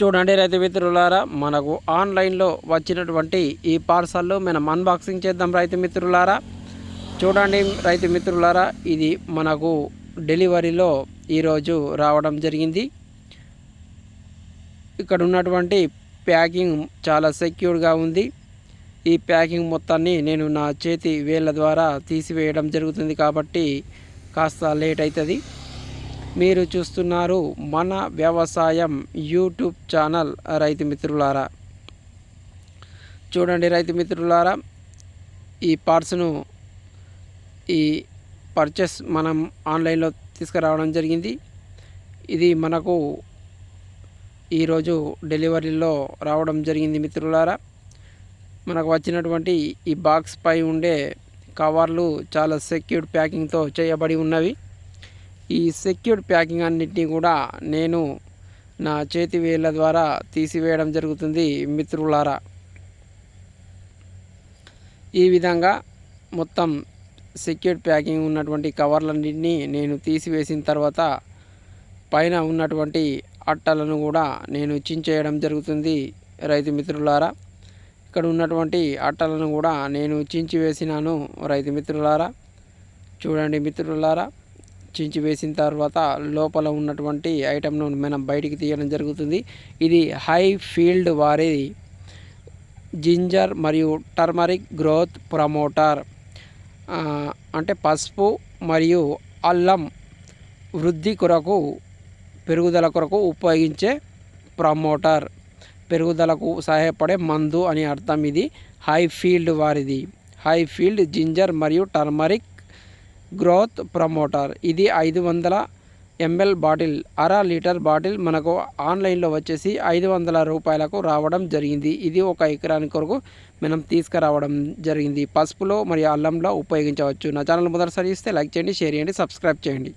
చూడండి రైతు మిత్రులారా మనకు ఆన్లైన్లో వచ్చినటువంటి ఈ పార్సల్లో మనం అన్బాక్సింగ్ చేద్దాం రైతు మిత్రులారా. చూడండి రైతు మిత్రులారా ఇది మనకు డెలివరీలో ఈరోజు రావడం జరిగింది. ఇక్కడ ఉన్నటువంటి ప్యాకింగ్ చాలా సెక్యూర్గా ఉంది. ఈ ప్యాకింగ్ మొత్తాన్ని నేను నా చేతి వేళ్ళ ద్వారా తీసివేయడం జరుగుతుంది కాబట్టి కాస్త లేట్ అవుతుంది. మీరు చూస్తున్నారు మన వ్యవసాయం యూట్యూబ్ ఛానల్ రైతు మిత్రులారా. చూడండి రైతు మిత్రులారా ఈ పార్ట్స్ను ఈ పర్చేస్ మనం ఆన్లైన్లో తీసుకురావడం జరిగింది. ఇది మనకు ఈరోజు డెలివరీలో రావడం జరిగింది మిత్రులారా. మనకు వచ్చినటువంటి ఈ బాక్స్ పై ఉండే కవర్లు చాలా సెక్యూర్డ్ ప్యాకింగ్తో చేయబడి ఉన్నవి. ఈ సెక్యూర్డ్ ప్యాకింగ్ అన్నింటినీ కూడా నేను నా చేతి వేళ్ళ ద్వారా తీసివేయడం జరుగుతుంది మిత్రులారా. ఈ విధంగా మొత్తం సెక్యూర్డ్ ప్యాకింగ్ ఉన్నటువంటి కవర్లన్నింటినీ నేను తీసివేసిన తర్వాత పైన ఉన్నటువంటి అట్టలను కూడా నేను చించేయడం జరుగుతుంది రైతు మిత్రులారా. ఇక్కడ ఉన్నటువంటి అట్టలను కూడా నేను చించి వేసినాను రైతు మిత్రులారా. చూడండి మిత్రులారా. చించి వేసిన తర్వాత లోపల ఉన్నటువంటి ఐటెంను మనం బయటికి తీయడం జరుగుతుంది. ఇది హై ఫీల్డ్ వారి జింజర్ మరియు టర్మరిక్ గ్రోత్ ప్రమోటర్. అంటే పసుపు మరియు అల్లం వృద్ధి కొరకు పెరుగుదల కొరకు ఉపయోగించే ప్రమోటర్. పెరుగుదలకు సహాయపడే మందు అని అర్థం ఇది. హై ఫీల్డ్ వారిది. హై ఫీల్డ్ జింజర్ మరియు టర్మరిక్ గ్రోత్ ప్రమోటర్. ఇది ఐదు వందల ఎంఎల్ బాటిల్. అర లీటర్ బాటిల్ మనకు ఆన్లైన్లో వచ్చేసి ఐదు వందల రూపాయలకు రావడం జరిగింది. ఇది ఒక ఎకరాని కొరకు మనం తీసుకురావడం జరిగింది. పసుపులో మరియు అల్లంలో ఉపయోగించవచ్చు. నా ఛానల్ మొదటిసారి ఇస్తే లైక్ చేయండి షేర్ చేయండి సబ్స్క్రైబ్ చేయండి.